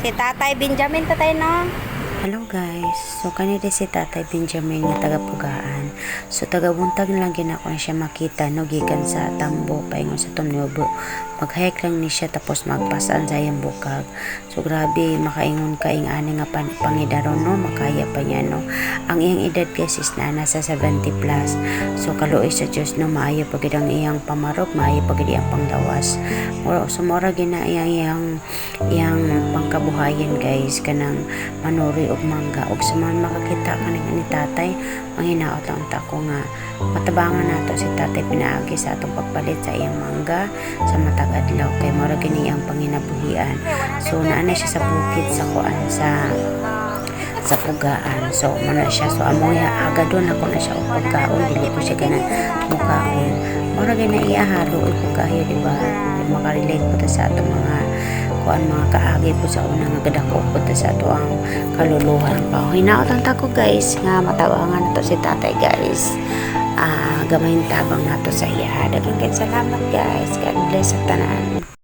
Si Tatay Benjamin, tatay no? Hello guys, so kanina si Tatay Benjamin nga taga Pugaan. So taga buntag lang ginako na siya makita no gikan sa tambo paingon sa tumnubo. Maghayag lang ni siya tapos magpasan sa iyang bukag. So grabe makaingon ka ing ani nga pan pangidaron no makaya pa niya no. Ang iyang edad guys is na nasa 70 plus. So kaluoy sa Dios no maayo pagid ang iyang pamarok, maayo pagid iyang panglawas. Mura so mura gina iyang iyang iyang pangkabuhayan guys kanang manuri og mangga. Og sa man makakita kaning ni tatay ang hinaot lang ta ko nga matabangan nato si tatay pinaagi sa atong pagpalit sa iyang mangga sa matag adlaw kay mura gini ang panginabuhian. So naa na siya sa bukid sa kuan sa sa pugaan so mana siya. So amo ya aga doon ako na siya og pagkaon. Dili ko siya ganan mukaon. Mura gina iahalo og pagkayo di ba? Makarelate po ta sa atong mga kuan mga kaagi po sa una nga gadako po ta sa ato ang kaluluhan pa. Hinaot ang tako guys nga matawangan nato si tatay guys. Ah gamayin tabang nato sa iya. Daghang salamat guys. God bless sa tanan